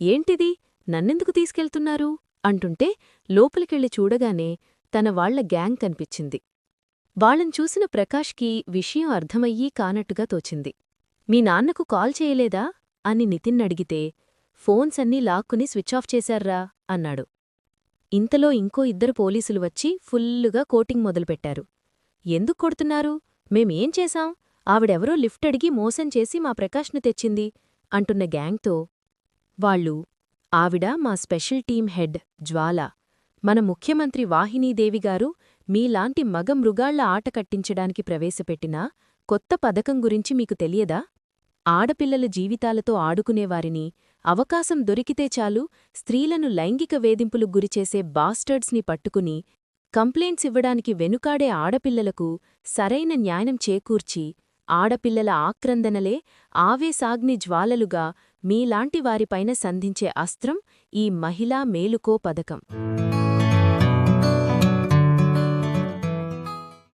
ఏంటిది? నన్నెందుకు తీసుకెళ్తున్నారు? అంటుంటే లోపలికెళ్ళి చూడగానే తన వాళ్ళ గ్యాంగ్ కనిపించింది. వాళ్ళని చూసిన ప్రకాష్కి విషయం అర్థమయ్యి కానట్టుగా తోచింది. మీ నాన్నకు కాల్ చేయలేదా? అని నితిన్ అడిగితే ఫోన్స్ అన్నీ లాక్కుని స్విచ్ఆఫ్ చేశార్రా? అన్నాడు. ఇంతలో ఇంకో ఇద్దరు పోలీసులు వచ్చి ఫుల్లుగా కోటింగ్ మొదలుపెట్టారు. ఎందుకు కొడుతున్నారు? మేమేం చేశాం? ఆవిడెవరో లిఫ్ట్ అడిగి మోసం చేసి మా ప్రకాష్ను తెచ్చింది అంటున్న గ్యాంగ్తో వాళ్ళు ఆవిడ మా స్పెషల్ టీం హెడ్ జ్వాల. మన ముఖ్యమంత్రి వాహినీదేవిగారు మీలాంటి మగ మృగాళ్ళ ఆట కట్టించడానికి ప్రవేశపెట్టిన కొత్త పథకం గురించి మీకు తెలియదా? ఆడపిల్లల జీవితాలతో ఆడుకునేవారిని అవకాశం దొరికితే చాలు స్త్రీలను లైంగిక వేధింపులు గురిచేసే బాస్టర్డ్స్ని పట్టుకుని కంప్లైంట్స్ ఇవ్వడానికి వెనుకాడే ఆడపిల్లలకు సరైన న్యాయం చేకూర్చి ఆడపిల్లల ఆక్రందనలే ఆవేశాగ్ని జ్వాలలుగా మీలాంటి వారిపైన సంధించే అస్త్రం ఈ మహిళా మేలుకో పథకం.